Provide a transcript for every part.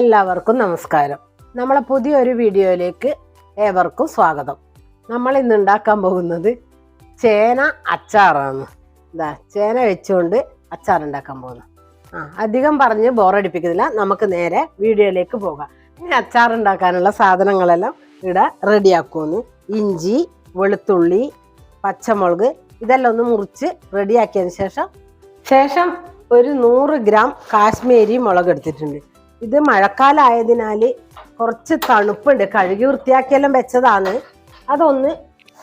എല്ലാവർക്കും നമസ്കാരം. നമ്മളെ പുതിയൊരു വീഡിയോയിലേക്ക് ഏവർക്കും സ്വാഗതം. നമ്മൾ ഇന്ന് ഉണ്ടാക്കാൻ പോകുന്നത് ചേന അച്ചാറാണ്. എന്താ ചേന വെച്ചുകൊണ്ട് അച്ചാർ ഉണ്ടാക്കാൻ പോകുന്നു. ആ അധികം പറഞ്ഞ് ബോറടിപ്പിക്കുന്നില്ല നമുക്ക് നേരെ വീഡിയോയിലേക്ക് പോകാം. ഇനി അച്ചാർ ഉണ്ടാക്കാനുള്ള സാധനങ്ങളെല്ലാം ഇവിടെ റെഡിയാക്കുമെന്ന്. ഇഞ്ചി വെളുത്തുള്ളി പച്ചമുളക് ഇതെല്ലാം ഒന്ന് മുറിച്ച് റെഡിയാക്കിയതിന് ശേഷം ശേഷം ഒരു നൂറ് ഗ്രാം കാശ്മീരി മുളക് എടുത്തിട്ടുണ്ട്. ഇത് മഴക്കാലമായതിനാൽ കുറച്ച് തണുപ്പുണ്ട്. കഴുകി വൃത്തിയാക്കിയെല്ലാം വെച്ചതാണ്. അതൊന്ന്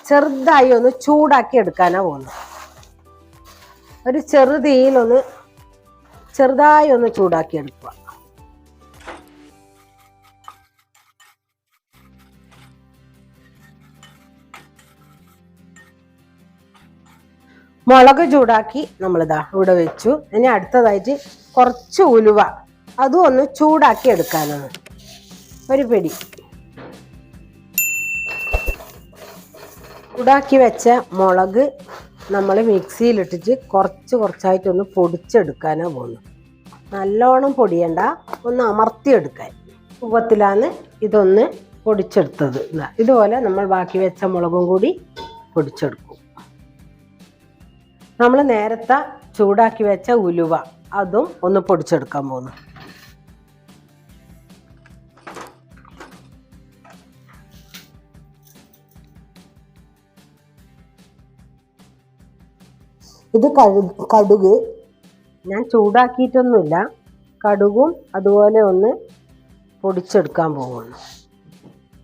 ചെറുതായി ഒന്ന് ചൂടാക്കി എടുക്കാനാ പോകുന്നത് ഒരു ചെറു തീയിലൊന്ന് ചെറുതായി ഒന്ന് ചൂടാക്കി എടുക്കുക. മുളക് ചൂടാക്കി നമ്മളിതാ ഇവിടെ വെച്ചു. ഇനി അടുത്തതായിട്ട് കുറച്ച് ഉലുവ അതും ഒന്ന് ചൂടാക്കി എടുക്കാനാണ്. ഒരു പിടി. ചൂടാക്കി വെച്ച മുളക് നമ്മൾ മിക്സിയിലിട്ടിട്ട് കുറച്ച് കുറച്ചായിട്ടൊന്ന് പൊടിച്ചെടുക്കാനാണ് പോകുന്നത് നല്ലോണം പൊടിയണ്ട ഒന്ന് അമർത്തിയെടുക്കാൻ. രൂപത്തിലാണ് ഇതൊന്ന് പൊടിച്ചെടുത്തത്. ഇതാ ഇതുപോലെ നമ്മൾ ബാക്കി വെച്ച മുളകും കൂടി പൊടിച്ചെടുക്കും. നമ്മൾ നേരത്തെ ചൂടാക്കി വെച്ച ഉലുവ അതും ഒന്ന് പൊടിച്ചെടുക്കാൻ പോകുന്നു ഇത് കടുക്. ഞാൻ ചൂടാക്കിയിട്ടൊന്നുമില്ല. കടുകും അതുപോലെ ഒന്ന് പൊടിച്ചെടുക്കാൻ പോകുന്നു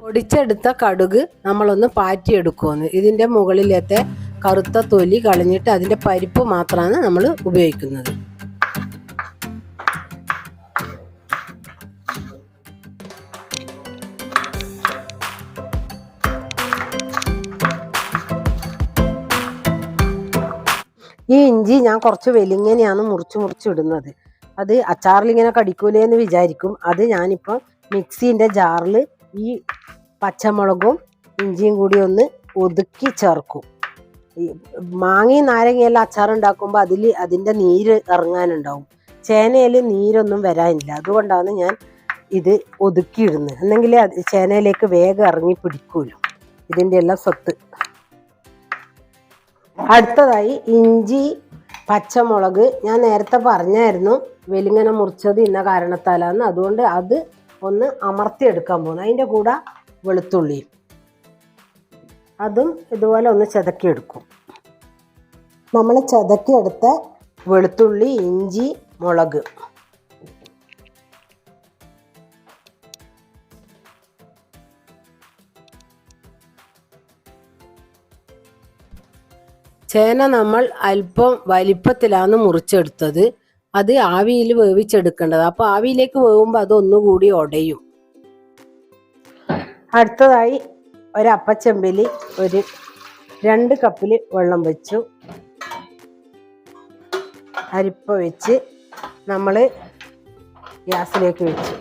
പൊടിച്ചെടുത്ത കടുക് നമ്മളൊന്ന് പാറ്റിയെടുക്കുമെന്ന് ഇതിന്റെ മുകളിലത്തെ കറുത്ത തൊലി കളഞ്ഞിട്ട് അതിന്റെ പരിപ്പ് മാത്രമാണ് നമ്മൾ ഉപയോഗിക്കുന്നത്. ഇഞ്ചി ഞാൻ കുറച്ച് വെലിങ്ങനെയാണ് മുറിച്ച് മുറിച്ച് ഇടുന്നത്. അത് അച്ചാറിൽ ഇങ്ങനെ കടിക്കൂലേ എന്ന് വിചാരിക്കും. അത് ഞാനിപ്പോൾ മിക്സീന്റെ ജാറിൽ ഈ പച്ചമുളകും ഇഞ്ചിയും കൂടി ഒന്ന് ഒതുക്കി ചേർക്കും. മാങ്ങയും നാരങ്ങയെല്ലാം അച്ചാർ ഉണ്ടാക്കുമ്പോൾ അതിൽ അതിന്റെ നീര് ഇറങ്ങാനുണ്ടാവും. ചേനയിൽ നീരൊന്നും വരാനില്ല. അതുകൊണ്ടാണ് ഞാൻ ഇത് ഒതുക്കിയിടുന്നത് എന്നെങ്കിൽ ചേനയിലേക്ക് വേഗം ഇറങ്ങി പിടിക്കുമല്ലോ ഇതിന്റെ എല്ലാം സ്വത്ത്. അടുത്തതായി ഇഞ്ചി പച്ചമുളക് ഞാൻ നേരത്തെ പറഞ്ഞായിരുന്നു. വെലിങ്ങനെ മുറിച്ചത് ഇന്ന കാരണത്താലാന്ന്. അതുകൊണ്ട് അത് ഒന്ന് അമർത്തിയെടുക്കാൻ പോകുന്നു അതിന്റെ കൂടെ വെളുത്തുള്ളി. അതും ഇതുപോലെ ഒന്ന് ചതക്കിയെടുക്കും. നമ്മൾ ചതക്കിയെടുത്ത വെളുത്തുള്ളി ഇഞ്ചി മുളക്. ചേന നമ്മൾ അല്പം വലിപ്പത്തിലാണ് മുറിച്ചെടുത്തത്. അത് ആവിയിൽ വേവിച്ചെടുക്കേണ്ടത്. അപ്പോൾ ആവിയിലേക്ക് വേവുമ്പോൾ അതൊന്നുകൂടി ഉടയും അടുത്തതായി ഒരു അപ്പച്ചെമ്പിൽ ഒരു രണ്ട് കപ്പിൽ വെള്ളം വെച്ചു. അരിപ്പ വെച്ച് നമ്മൾ ഗ്യാസിലേക്ക് വെച്ചു.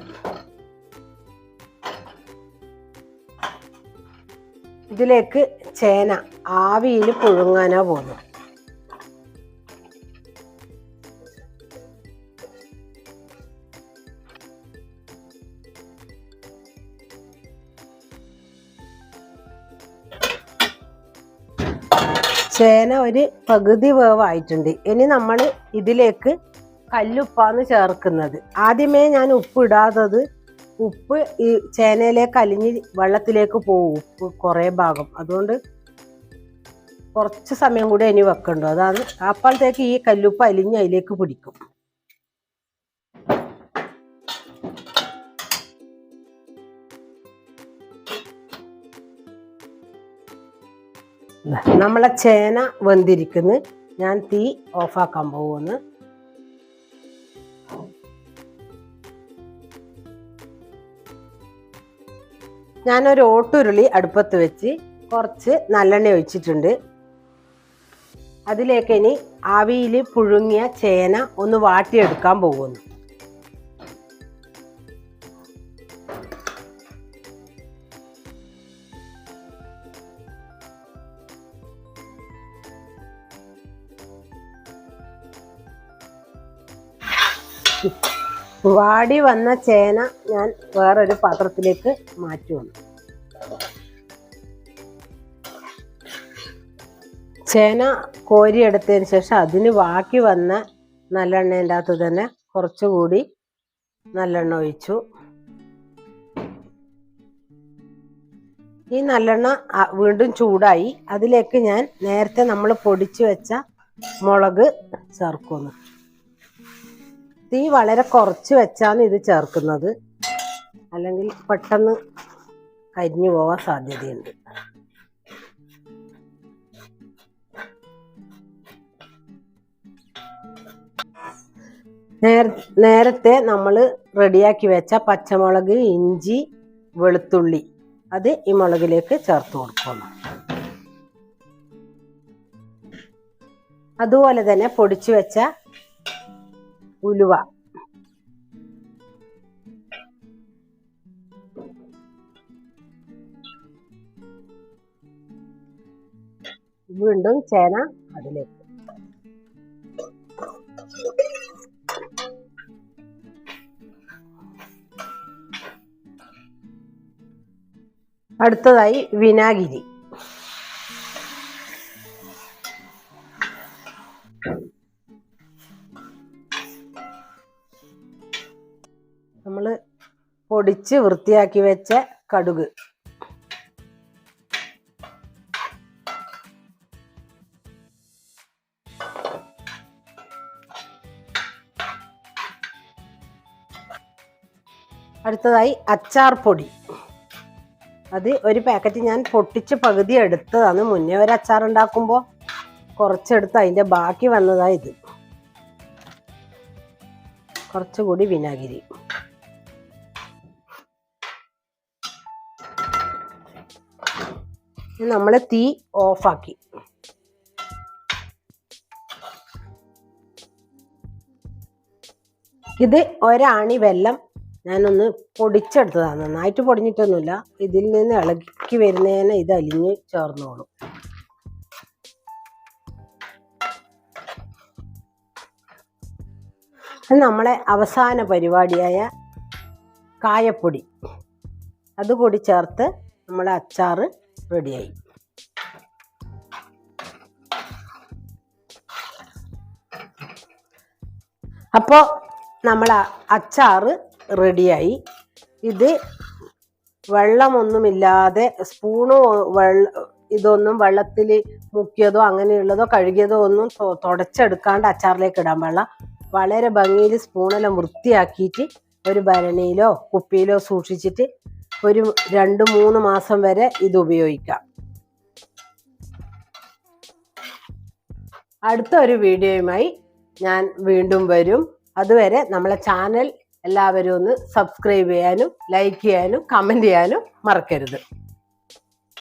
ഇതിലേക്ക് ചേന ആവിയിൽ പുഴുങ്ങാനാ പോകുന്നു ചേന ഒരു പകുതി വേവായിട്ടുണ്ട്. ഇനി നമ്മൾ ഇതിലേക്ക് കല്ലുപ്പാണ് ചേർക്കുന്നത്. ആദ്യമേ ഞാൻ ഉപ്പ് ഇടാത്തത് ഉപ്പ് ഈ ചേനയിലേക്ക് അലിഞ്ഞ് വെള്ളത്തിലേക്ക് പോകും ഉപ്പ് കുറേ ഭാഗം. അതുകൊണ്ട് കുറച്ച് സമയം കൂടി ഇനി വെക്കണ്ടു? അതാണ് അപ്പോഴത്തേക്ക് ഈ കല്ലുപ്പ് അലിഞ്ഞ് അതിലേക്ക് പിടിക്കും. നമ്മളെ ചേന വെന്തിരിക്കുന്നു. ഞാൻ തീ ഓഫാക്കാൻ പോകുന്നു. ഞാനൊരു ഓട്ടുരുളി അടുപ്പത്ത് വെച്ച് കുറച്ച് നല്ലെണ്ണ ഒഴിച്ചിട്ടുണ്ട്. അതിലേക്ക് ഇനി ആവിയിൽ പുഴുങ്ങിയ ചേന ഒന്ന് വാട്ടിയെടുക്കാൻ പോകുന്നു. വാടി വന്ന ചേന ഞാൻ വേറൊരു പാത്രത്തിലേക്ക് മാറ്റി വന്നു ചേന കോരിയെടുത്തതിന് ശേഷം അതിന് ബാക്കി വന്ന നല്ലെണ്ണേന്റെ അകത്ത് തന്നെ കുറച്ചുകൂടി നല്ലെണ്ണ ഒഴിച്ചു. ഈ നല്ലെണ്ണ വീണ്ടും ചൂടായി. അതിലേക്ക് ഞാൻ നേരത്തെ നമ്മൾ പൊടിച്ചു വെച്ച മുളക് ചേർക്കുന്നു. തീ വളരെ കുറച്ച് വെച്ചാണ് ഇത് ചേർക്കുന്നത്. അല്ലെങ്കിൽ പെട്ടെന്ന് കരിഞ്ഞു പോവാൻ സാധ്യതയുണ്ട്. നേര നേരത്തെ നമ്മൾ റെഡിയാക്കി വെച്ച പച്ചമുളക് ഇഞ്ചി വെളുത്തുള്ളി. അത് ഈ മുളകിലേക്ക് ചേർത്ത് കൊടുക്കണം. അതുപോലെ തന്നെ പൊടിച്ചു വെച്ച ഉലുവ. വീണ്ടും ചേന അതിലേക്ക്. അടുത്തതായി വിനാഗിരി. നമ്മൾ പൊടിച്ച് വൃത്തിയാക്കി വെച്ച കടുക്. അടുത്തതായി അച്ചാർ പൊടി. അത് ഒരു പാക്കറ്റ് ഞാൻ പൊട്ടിച്ച് പകുതി എടുത്തതാണ്. മുന്നേ ഒരു അച്ചാർ ഉണ്ടാക്കുമ്പോൾ കുറച്ചെടുത്ത് അതിന്റെ ബാക്കി വന്നതായി ഇത്. കുറച്ചുകൂടി വിനാഗിരി. നമ്മൾ തീ ഓഫാക്കി ഇത് ഒരാണി വെല്ലം ഞാനൊന്ന് പൊടിച്ചെടുത്തതാണ്. നന്നായിട്ട് പൊടിഞ്ഞിട്ടൊന്നുമില്ല. ഇതിൽ നിന്ന് ഇളക്കി വരുന്നതിന് ഇത് അലിഞ്ഞ് ചേർന്നോളും. നമ്മളെ അവസാന പരിപാടിയായ കായപ്പൊടി. അതുകൂടി ചേർത്ത് നമ്മളെ അച്ചാറ് റെഡിയായി. അപ്പോൾ നമ്മൾ അച്ചാറ് റെഡിയായി. ഇത് വെള്ളമൊന്നുമില്ലാതെ സ്പൂണോ വെള്ള ഇതൊന്നും വെള്ളത്തിൽ മുക്കിയതോ അങ്ങനെയുള്ളതോ കഴുകിയതോ ഒന്നും തുടച്ചെടുക്കാണ്ട് അച്ചാറിലേക്ക് ഇടാൻ പാടില്ല. വളരെ ഭംഗിയിൽ സ്പൂണെല്ലാം വൃത്തിയാക്കിയിട്ട് ഒരു ഭരണിയിലോ കുപ്പിയിലോ സൂക്ഷിച്ചിട്ട് ഒരു രണ്ട് മൂന്ന് മാസം വരെ ഇത് ഉപയോഗിക്കാം. അടുത്ത ഒരു വീഡിയോയുമായി ഞാൻ വീണ്ടും വരും. അതുവരെ നമ്മളെ ചാനൽ എല്ലാവരും ഒന്ന് സബ്സ്ക്രൈബ് ചെയ്യാനും ലൈക്ക് ചെയ്യാനും കമന്റ് ചെയ്യാനും മറക്കരുത്.